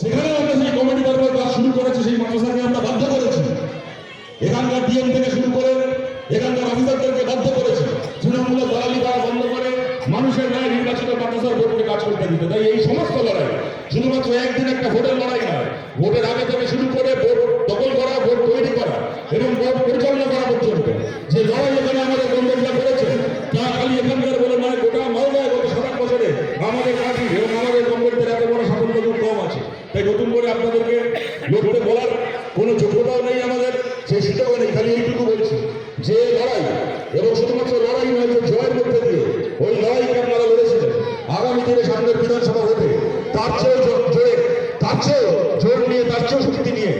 সেখানে আমরা সেই কমিটি দরবার কাজ শুরু করেছি, সেই মাদ্রাসাকে আমরা বাধ্য করেছি। এখানকার ডিএম থেকে শুরু করে এখানকার অফিসারদেরকে বাধ্য করেছি। তৃণমূলের দলালি করা বন্ধ করে মানুষের ন্যায় নির্বাচিত মাদ্রাসার ভোটকে কাজ করতে দিতে। তাই এই সমস্ত লড়াই, শুধুমাত্র একদিন একটা ভোটের লড়াই নয়, ভোটের আগে থেকে শুরু করে ভোট দখল করা, ভোট তৈরি করা এবং ভোট পরিচালনা করা পর্যন্ত। যে লড়াই এখানে আমাদের বন্ধুরা করেছে, তা খালি এখানকার বলে নয়, গোটা মালদায় গত সাত বছরে আমাদের পার্টি এবং আমাদের কংগ্রেসের তাই নতুন করে আপনাদেরকে লড়তে বলার কোনো যোগ্যতাও নেই আমাদের। সেই সুযোগও নেই। খালি এইটুকু বলছি যে লড়াই, এবং শুধুমাত্র লড়াই নয়, যে জয়ের মধ্যে দিয়ে ওই লড়াইকে আপনারা লড়েছিলেন আগামী দিনে সামনের বিধানসভা ভোটে। তার চেয়েও জোরে, তার চেয়েও জোর নিয়ে, তার চেয়েও শক্তি নিয়ে,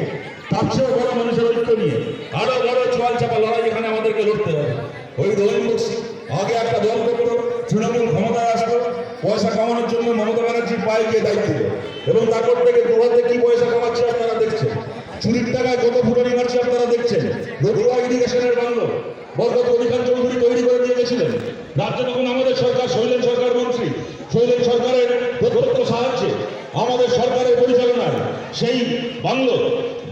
তার চেয়েও বড় মানুষের ঐক্য নিয়ে আরও বড় চোয়াল চাপা লড়াই এখানে আমাদেরকে লড়তে হবে। ওই রহিম আগে একটা দল করতো, তৃণমূল ক্ষমতায় পয়সা কামানোর জন্য মমতা ব্যানার্জির পায়ে গিয়ে দায়িত্ব এবং তারপর থেকে দু হাতে কি পয়সা কামাচ্ছে আপনারা দেখছেন। চুরির টাকায় কত ফুটানি মারছে আপনারা দেখছেন। রঘুয়া ইরিগেশনের বাংলো। বরকত অধিকার চৌধুরী তৈরি করে দিয়ে গেছিলেন। রাজ্যে তখন আমাদের সরকার, শৈলেন সরকার মন্ত্রী। শৈলেন সরকারের প্রত্যক্ষ সাহায্যে আমাদের সরকারের পরিচালনায় সেই বাংলো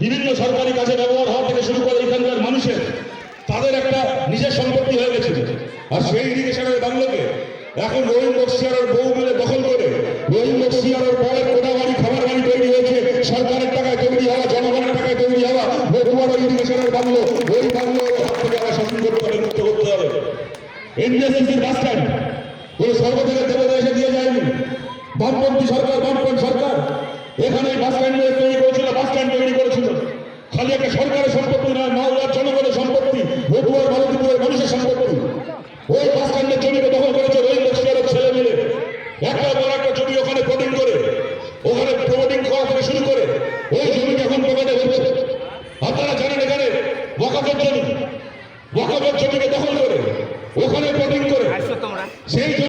বিভিন্ন সরকারি কাজে ব্যবহার হওয়া থেকে শুরু করে এখানকার মানুষের, তাদের একটা নিজের সম্পত্তি হয়ে গেছিল। আর সেই ইরিগেশনের বাংলোকে এখন রহিম বক্সিয়ারের বউ মিলে দখল করে। রহিম বক্সিয়ারের বউয়ের কোটা বাড়ি খাবার বাড়ি তৈরি হয়েছে। সরকারের টাকায় তৈরি হওয়া, জনগণের টাকায় তৈরি হওয়া, বগুয়ার ইরিগেশনের বাংলো। ওই বাংলোর হাত থেকে আমরা শাসন করতে হবে মুক্ত করতে হবে। এনডিএসএসির বাস স্ট্যান্ড কোনো সর্ব থেকে দেবতা এসে দিয়ে যায়নি। বামপন্থী সরকার বামপন্থী সরকার। এখানে বাস স্ট্যান্ড তৈরি করেছিল বাস স্ট্যান্ড তৈরি করেছিল খালি একটা সরকারের সম্পত্তি নয় মাওলার জনগণের সম্পত্তি বগুয়ার ভারতীপুরের মানুষের সম্পত্তি ওই বাস স্ট্যান্ডের জমিকে দখল করেছে রহিম বক্সিয়ারের ছেলে মিলে একটা বড় একটা জমি ওখানে প্রোটিং করে ওখানে প্রোটিং করা থেকে শুরু করে ওই জমিকে এখন প্রকাটে হচ্ছে আপনারা জানেন এখানে ওয়াকাফের জমি ওয়াকাফের জমিকে দখল করে ওখানে প্রোটিং করে। সেই